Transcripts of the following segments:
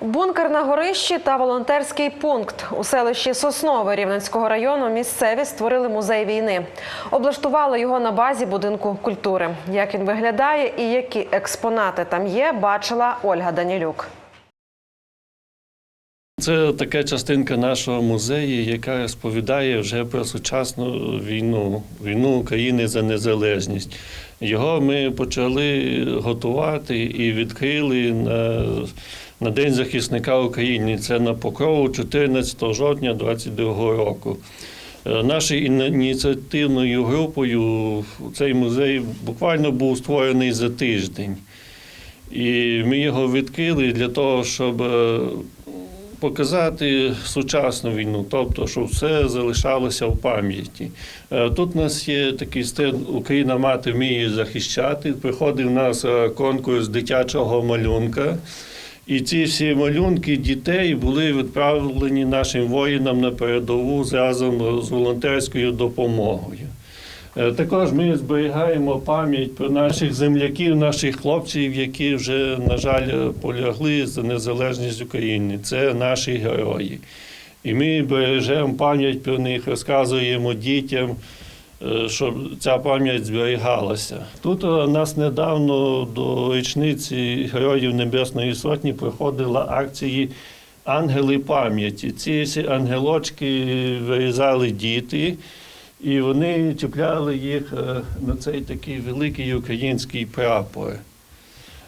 Бункер на горищі та волонтерський пункт у селищі Соснове Рівненського району місцеві створили музей війни. Облаштували його на базі будинку культури. Як він виглядає і які експонати там є, бачила Ольга Данілюк. Це така частинка нашого музею, яка розповідає вже про сучасну війну, війну України за незалежність. Його ми почали готувати і відкрили на, на День захисника України. Це на покрову 14 жовтня 2022 року. Е, Нашою ініціативною групою цей музей буквально був створений за тиждень. І ми його відкрили для того, щоб е, показати сучасну війну, тобто, щоб все залишалося в пам'яті. Е, Тут у нас є такий стиль Україна мати вміє захищати. Приходив у нас конкурс дитячого малюнка. І ці всі малюнки дітей були відправлені нашим воїнам на передову разом з волонтерською допомогою. Е, Також ми зберігаємо пам'ять про наших земляків, наших хлопців, які вже, на жаль, полягли за незалежність України. Це наші герої. І ми бережемо пам'ять про них, розказуємо дітям, щоб ця пам'ять зберігалася. Тут е, у нас недавно до річниці Героїв Небесної Сотні проходила акції Ангели пам'яті. Ці ангелочки вирізали діти. І вони чіпляли їх е, на цей такий великий український прапор.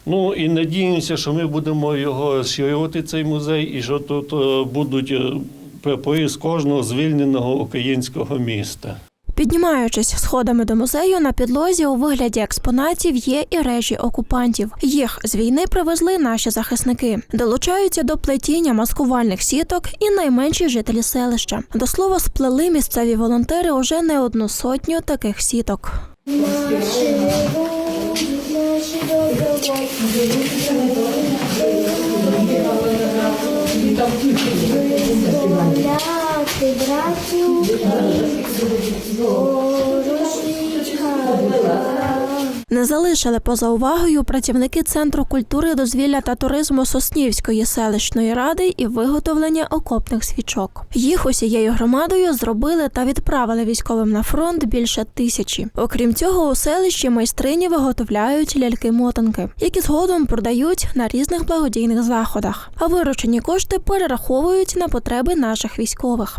Ну і надіємося, що ми будемо його розширювати, цей музей, і що тут е, будуть е, прапори з кожного звільненого українського міста. Піднімаючись сходами до музею, на підлозі у вигляді експонатів є і режі окупантів. Їх з війни привезли наші захисники. Долучаються до плетіння маскувальних сіток і найменші жителі селища. До слова, сплели місцеві волонтери уже не одну сотню таких сіток. Наші наші братів Не залишили поза увагою працівники Центру культури, дозвілля та туризму Соснівської селищної ради і виготовлення окопних свічок. Їх усією громадою зробили та відправили військовим на фронт більше тисячі. Окрім цього, у селищі майстрині виготовляють ляльки-мотанки, які згодом продають на різних благодійних заходах. А виручені кошти перераховують на потреби наших військових.